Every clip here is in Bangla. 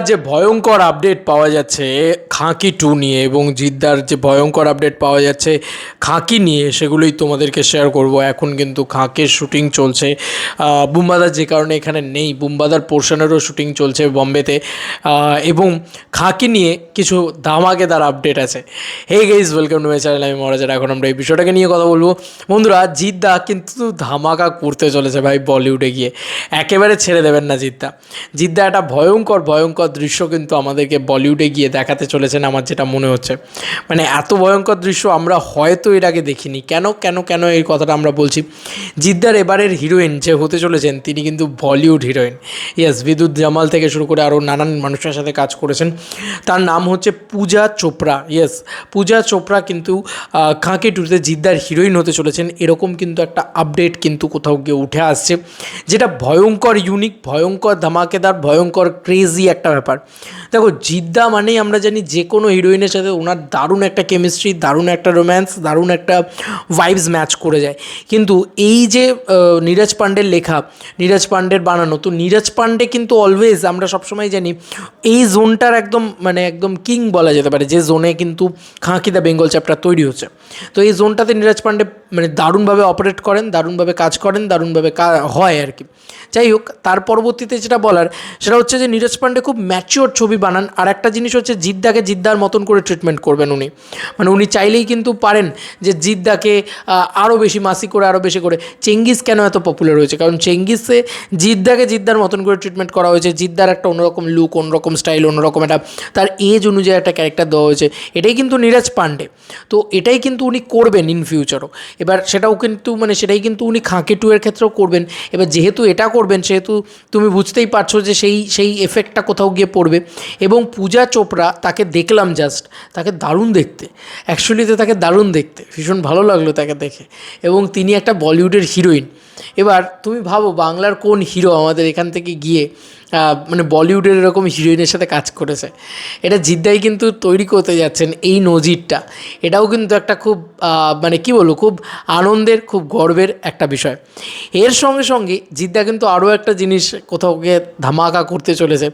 যে ভয়ঙ্কর আপডেট পাওয়া যাচ্ছে খাঁকি টু নিয়ে এবং জিদ্দার যে ভয়ঙ্কর আপডেট পাওয়া যাচ্ছে খাঁকি নিয়ে, সেগুলোই তোমাদেরকে শেয়ার করব। এখন কিন্তু খাঁকের শুটিং চলছে। বুম্বাদার যে কারণে এখানে নেই, বুম্বাদার পোর্শনেরও শুটিং চলছে বম্বেতে। এবং খাঁকি নিয়ে কিছু ধামাকেদার আপডেট আছে। Hey guys welcome to my channel আমি মহারাজার এখন আমরা এই বিষয়টাকে নিয়ে কথা বলব। বন্ধুরা, জিদ্দা কিন্তু ধামাকা করতে চলেছে ভাই বলিউডে গিয়ে। একেবারে ছেড়ে দেবেন না জিদ্দা। জিদ্দা একটা ভয়ঙ্কর ভয়ঙ্কর দৃশ্য কিন্তু আমাদেরকে বলিউডে গিয়ে দেখাতে চলেছেন আমার যেটা মনে হচ্ছে। মানে এত ভয়ঙ্কর দৃশ্য আমরা হয়তো এর আগে দেখিনি। কেন কেন কেন এই কথাটা আমরা বলছি? জিদ্দার এবারের হিরোইন যে হতে চলেছেন, তিনি কিন্তু বলিউড হিরোইন। ইয়েস বিদ্যুৎ জামাল থেকে শুরু করে আরও নানান মানুষের সাথে কাজ করেছেন। তার নাম হচ্ছে পূজা চোপড়া। ইয়েস পূজা চোপড়া কিন্তু খাঁকে টুতে জিদ্দার হিরোইন হতে চলেছেন। এরকম কিন্তু একটা আপডেট কিন্তু কোথাও গিয়ে উঠে আসছে। যেটা ভয়ঙ্কর ইউনিক ভয়ঙ্কর ধামাকেদার, ভয়ঙ্কর ক্রেজি একটা ব্যাপার। দেখো, জিদ্দা মানেই আমরা জানি যে কোনো হিরোইনের সাথে ওনার দারুণ একটা কেমিস্ট্রি দারুণ একটা রোম্যান্স দারুণ একটা ভাইবস ম্যাচ করে যায়। কিন্তু এই যে নীরজ পাণ্ডের লেখা, নীরজ পাণ্ডের বানানো, তো নীরজ পাণ্ডে কিন্তু অলওয়েজ আমরা সবসময় জানি এই জোনটার একদম মানে একদম কিং বলা যেতে পারে, যে জোনে কিন্তু খাঁকি দ্য বেঙ্গল চ্যাপ্টার তৈরি হচ্ছে। তো এই জোনটাতে নীরজ পাণ্ডে মানে দারুণভাবে অপারেট করেন, দারুণভাবে কাজ করেন, দারুণভাবে হয় আর কি। যাই হোক, তার পরবর্তীতে যেটা বলার, সেটা হচ্ছে যে নীরজ পাণ্ডে খুব ম্যাচিওর ছবি বানান। আর একটা জিনিস হচ্ছে, জিদ্দাকে জিদ্দার মতন করে ট্রিটমেন্ট করবেন উনি। মানে উনি চাইলেই কিন্তু পারেন যে জিদ্দাকে আরও বেশি মাসি করে আরও বেশি করে। চেঙ্গিস কেন এত পপুলার হয়েছে? কারণ চেঙ্গিসে জিদ্দাকে জিদ্দার মতন করে ট্রিটমেন্ট করা হয়েছে। জিদ্দার একটা অন্যরকম লুক অন্যরকম স্টাইল অন্যরকম একটা, তার এজ অনুযায়ী একটা ক্যারেক্টার দেওয়া হয়েছে। এটাই কিন্তু নীরাজ পাণ্ডে তো এটাই কিন্তু উনি করবেন ইন ফিউচারও এবার সেটাও কিন্তু মানে সেটাই কিন্তু উনি খাঁকে টু এর ক্ষেত্রেও করবেন। এবার যেহেতু এটা করবেন, সেহেতু তুমি বুঝতেই পারছ যে সেই সেই এফেক্টটা কোথাও গিয়ে পড়বে। এবং পূজা চোপড়া তাকে দেখলাম জাস্ট তাকে দারুণ দেখতে। অ্যাকচুয়ালিতে তাকে দারুণ দেখতে, ভীষণ ভালো লাগল তাকে দেখে। এবং তিনি একটা বলিউডের হিরোইন। এবার তুমি ভাবো বাংলার কোন হিরো আমাদের এখান থেকে গিয়ে মানে বলিউডের এরকম হিরোইনের সাথে কাজ করেছে। এটা জিদ্দাই কিন্তু তৈরি করতে যাচ্ছেন এই নজিরটা। এটাও কিন্তু একটা খুব মানে কি বলব, খুব আনন্দের, খুব গর্বের একটা বিষয়। এর সঙ্গে সঙ্গে জিদ্দা কিন্তু আরও একটা জিনিস কোথাও গিয়ে ধামাকা করতে চলেছে,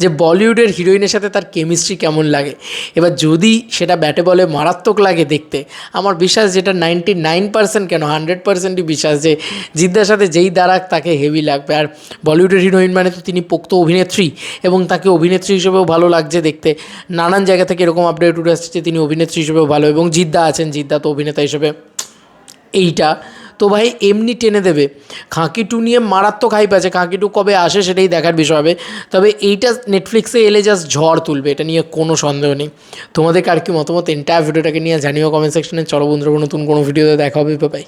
যে বলিউডের হিরোইনের সাথে তার কেমিস্ট্রি কেমন লাগে। এবার যদি সেটা ব্যাটে বলে মারাত্মক লাগে দেখতে, আমার বিশ্বাস যেটা নাইনটি নাইন পার্সেন্ট কেন হান্ড্রেড পার্সেন্টই বিশ্বাস যে জিদ্দার সাথে যেই দাঁড়াক তাকে হেভি লাগবে। আর বলিউডের হিরোইন মানে তো তিনি পোক্ত অভিনেত্রী এবং তাকে অভিনেত্রী হিসেবেও ভালো লাগছে দেখতে। নানান জায়গা থেকে এরকম আপডেট উঠে আসছে তিনি অভিনেত্রী হিসেবেও ভালো এবং জিদ্দা আছেন, জিদ্দা তো অভিনেতা হিসেবে এইটা। তো ভাই এমনি টেনে দেবে। খাঁকি টু নিয়ে মারাত্মক হাইপ আছে। খাঁকি টু কবে আসে সেটাই দেখার বিষয় হবে। তবে এইটা নেটফ্লিক্সে এলে জাস্ট ঝড় তুলবে, এটা নিয়ে কোনো সন্দেহ নেই। তোমাদের কার কি মতামত? এন্টায়ার ভিডিওটাকে নিয়ে জানিও কমেন্ট সেকশনে চলো বন্ধুরা, নতুন কোনো ভিডিওতে দেখা হবে বাই